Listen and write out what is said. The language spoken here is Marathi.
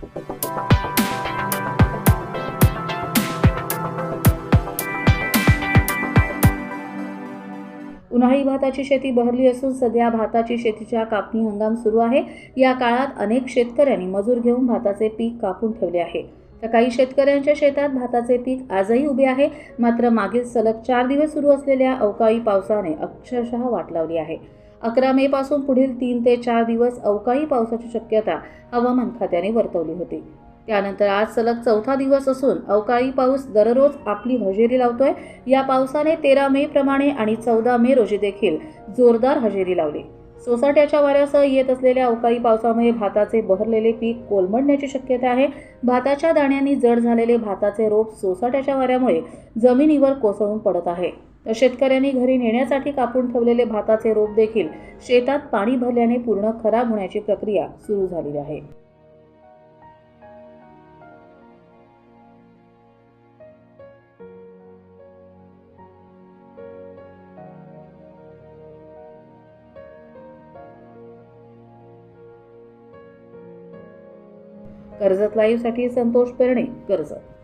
उन्हाळी भाताची शेती बहरली असून सध्या भाताची शेतीच्या कापणी हंगाम सुरू आहे. या काळात अनेक शेतकऱ्यांनी मजूर घेऊन भाताचे पीक कापून ठेवले आहे. तर काही शेतकऱ्यांच्या शेतात भाताचे पीक आजही उभे आहे. मात्र मागील सलग चार दिवस सुरू असलेल्या अवकाळी पावसाने अक्षरशः वाट लावली आहे. अकरा मेपासून पुढील तीन ते चार दिवस अवकाळी पावसाची शक्यता हवामान खात्याने वर्तवली होती. त्यानंतर आज सलग चौथा दिवस असून अवकाळी पाऊस दररोज आपली हजेरी लावतोय. या पावसाने तेरा मे प्रमाणे आणि चौदा मे रोजी देखील जोरदार हजेरी लावली. सोसाट्याच्या वाऱ्यासह येत असलेल्या अवकाळी पावसामुळे भाताचे बहरलेले पीक कोलमडण्याची शक्यता आहे. भाताच्या दाण्यांनी जड झालेले भाताचे रोप सोसाट्याच्या वाऱ्यामुळे जमिनीवर कोसळून पडत आहे. तर शेतकऱ्यांनी घरी नेण्यासाठी कापून ठेवलेले भाताचे रोप देखील शेतात पाणी भरल्याने पूर्ण खराब होण्याची प्रक्रिया सुरू झालेली आहे. कर्जत लाईव्हसाठी संतोष पेरणे कर्जत.